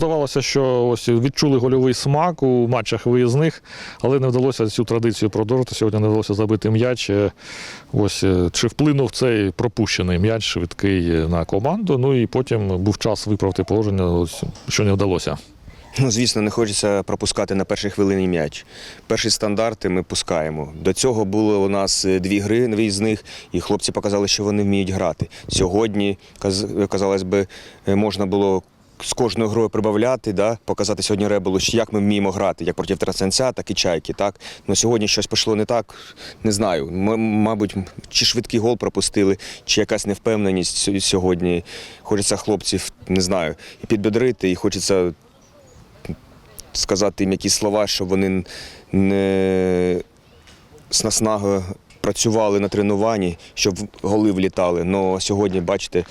Здавалося, що ось відчули гольовий смак у матчах виїзних, але не вдалося цю традицію продовжити. Сьогодні не вдалося забити м'яч. Ось е, чи вплинув цей пропущений м'яч швидкий на команду. Ну і потім був час виправити положення, ось, що не вдалося. Ну, звісно, не хочеться пропускати на першій хвилині м'яч. Перші стандарти ми пускаємо. До цього було у нас е, дві гри виїзних, і хлопці показали, що вони вміють грати. Сьогодні, казалось би, е, можна було з кожною грою прибавляти, да? показати сьогодні ребелу, як ми вміємо грати, як проти Трасенця, так і чайки. Так? Ну, сьогодні щось пішло не так, не знаю. М- мабуть, чи швидкий гол пропустили, чи якась невпевненість сьогодні. Хочеться хлопців, не знаю, і підбодрити, і хочеться сказати їм якісь слова, щоб вони не з наснагою працювали на тренуванні, щоб голи влітали. Но сьогодні, бачите,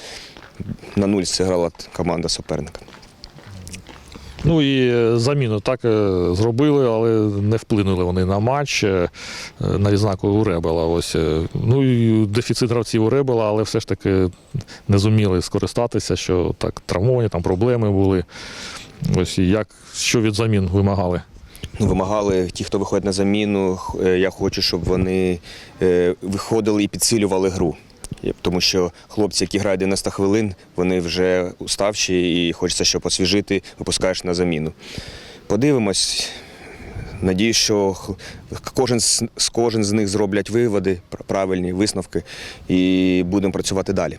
на нуль зіграла команда суперника. Ну і е, заміну так е, зробили, але не вплинули вони на матч е, на відзнаку у Ребела. Ось ну і дефіцит гравців у Ребела, але все ж таки не зуміли скористатися, що так травмовані, там проблеми були. Ось і як що від замін вимагали. Ну, вимагали ті, хто виходить на заміну. Я хочу, щоб вони виходили і підсилювали гру. Є- Тому що хлопці, які грають 90 хвилин, вони вже уставші і хочеться, щоб освіжити, випускаєш на заміну. Подивимось. Надіюсь, що кожен з, кожен з них зроблять виводи, правильні висновки, і будемо працювати далі.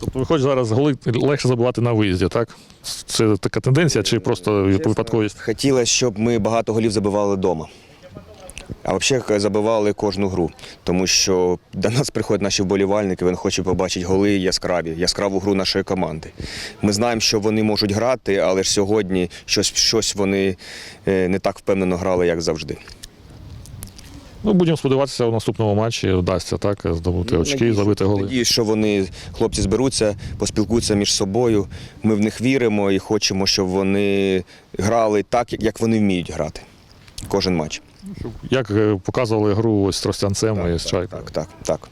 Тобто виходить зараз голи легше забивати на виїзді, так? Це така тенденція чи просто випадковість? Хотілося, щоб ми багато голів забивали вдома. А взагалі забивали кожну гру, тому що до нас приходять наші вболівальники, вони хочуть побачити голи яскраві, яскраву гру нашої команди. Ми знаємо, що вони можуть грати, але ж сьогодні щось, щось вони е, не так впевнено грали, як завжди. Ну, будемо сподіватися, у наступному матчі вдасться так здобути очки, забити голи. Надіюсь, що вони, хлопці, зберуться, поспілкуються між собою. Ми в них віримо і хочемо, щоб вони грали так, як вони вміють грати. Кожен матч. Як е, показували гру ось з Тростянцем і з Чайкою. Так, так, так.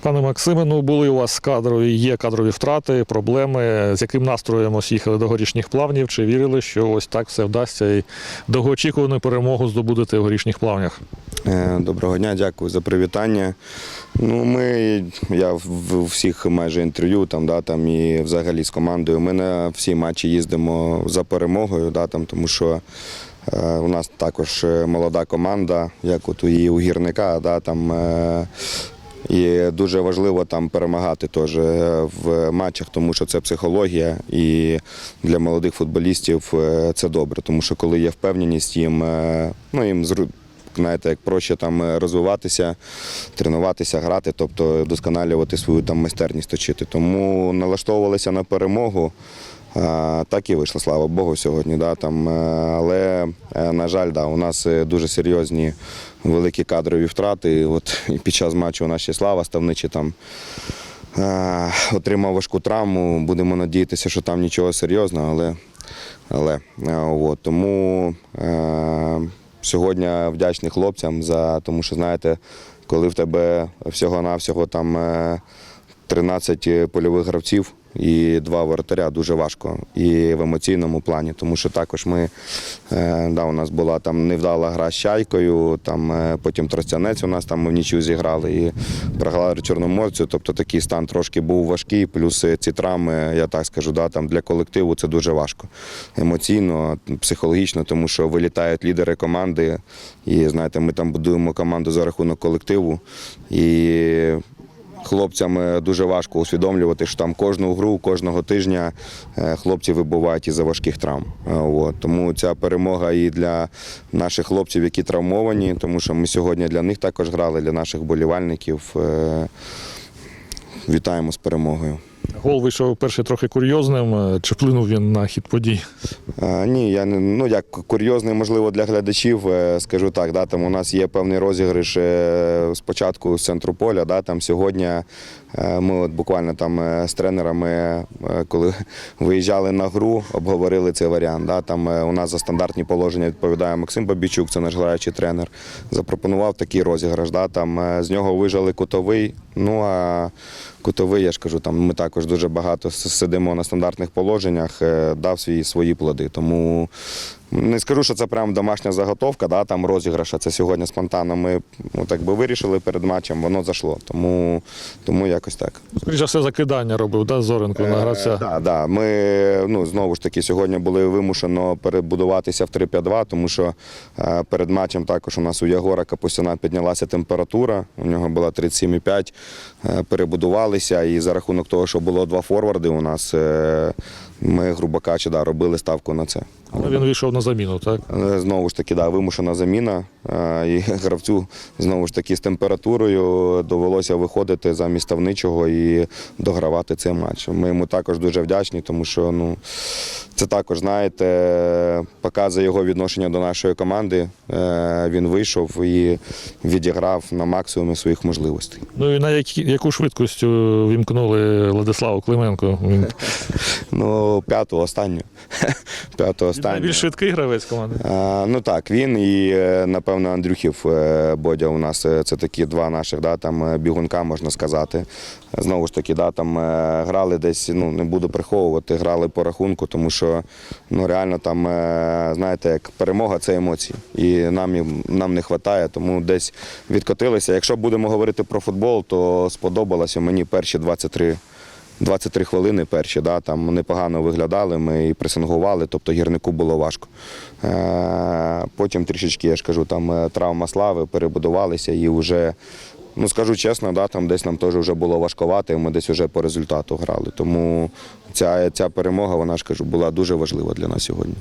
Пане Максиме, ну були у вас кадрові, є кадрові втрати, проблеми. З яким настроєм ось їхали до горішніх плавнів? Чи вірили, що ось так все вдасться і довгоочікувану перемогу здобудете в горішніх плавнях? Е, Доброго дня, дякую за привітання. Ну, ми, я в всіх майже інтерв'ю там, да, там, і взагалі з командою. Ми на всі матчі їздимо за перемогою, да, там, тому що у нас також е, молода команда, як от і у гірника. Да, там, е, і дуже важливо там перемагати теж е, в матчах, тому що це психологія, і для молодих футболістів е, це добре, тому що коли є впевненість, їм, е, ну, їм знаєте, як проще там е, розвиватися, тренуватися, грати, тобто досконалювати свою там майстерність точити. Тому налаштовувалися на перемогу. Так і вийшло, слава Богу, сьогодні. Да, там, е, але, е, на жаль, да, у нас е, дуже серйозні великі кадрові втрати. От і під час матчу у нас ще слава ставничі там отримав важку травму. Будемо надіятися, що там нічого серйозного, але, але от, тому е, сьогодні вдячний хлопцям за тому, що знаєте, коли в тебе всього-навсього там. е, 13 польових гравців і два воротаря дуже важко і в емоційному плані, тому що також ми е, да, у нас була там невдала гра з чайкою, там е, потім Тростянець у нас там ми в нічю зіграли і програли Чорноморцю. Тобто такий стан трошки був важкий. Плюс ці травми, я так скажу, да, там для колективу це дуже важко емоційно, психологічно, тому що вилітають лідери команди, і знаєте, ми там будуємо команду за рахунок колективу. І Хлопцям е, дуже важко усвідомлювати, що там кожну гру, кожного тижня е, хлопці вибувають із-за важких травм. Е, От. Тому ця перемога і для наших хлопців, які травмовані, тому що ми сьогодні для них також грали, для наших болівальників. Вітаємо з перемогою. Гол вийшов перший трохи курйозним. Е, Чи вплинув він на хід подій? А, ні, я не ну як курйозний, можливо, для глядачів, е, скажу так. Да, там у нас є певний розіграш е, спочатку з центру поля. Да, там сьогодні е, ми от буквально там е, з тренерами, е, коли виїжджали на гру, обговорили цей варіант. Да, там е, у нас за стандартні положення відповідає Максим Бабічук, це наш граючий тренер. Запропонував такий розіграш. Да, там е, з нього вижали кутовий. Ну а кутовий, я ж кажу, там ми також дуже багато сидимо на стандартних положеннях, е, дав свої, свої плоди. Тому не скажу, що це прям домашня заготовка, да, там розіграш, а це сьогодні спонтанно ми ну, так би вирішили перед матчем, воно зайшло. тому, тому якось так. Скоріше все закидання робив, да, Зоренко на гравця. Так, Е, да, Ми ну, знову ж таки сьогодні були вимушено перебудуватися в 3-5-2, тому що е, перед матчем також у нас у Ягора Капустяна піднялася температура, у нього була 37,5, е, перебудувалися, і за рахунок того, що було два форварди у нас, е, ми, грубо кажучи, да, робили ставку на це. Але він вийшов на заміну, так? Е, Знову ж таки, да, вимушена заміна. е, І гравцю знову ж таки з температурою довелося виходити замість ставничого і догравати цей матч. Ми йому також дуже вдячні, тому що ну, це також, знаєте, показує його відношення до нашої команди. Е, Він вийшов і відіграв на максимумі своїх можливостей. Ну і на які, яку швидкість е, вімкнули Владиславу Клименко? Він Ну, п'яту останню. П'яту останню. найбільш швидкий гравець команди. А, ну так, він і, е, напевно, Андрюхів е, Бодя у нас е, це такі два наших да, там, е, бігунка, можна сказати. Знову ж таки, да, там е, грали десь, ну не буду приховувати, грали по рахунку, тому що ну, реально там, е, знаєте, як перемога це емоції. І нам, нам не вистачає, тому десь відкотилися. Якщо будемо говорити про футбол, то сподобалося мені перші 23 23 хвилини перші, да, там непогано виглядали, ми і пресингували, тобто гірнику було важко. Е, потім трішечки, я ж кажу, там е, травма слави, перебудувалися і вже, ну скажу чесно, да, там десь нам теж вже було важкувати, ми десь вже по результату грали. Тому ця, ця перемога, вона ж кажу, була дуже важлива для нас сьогодні.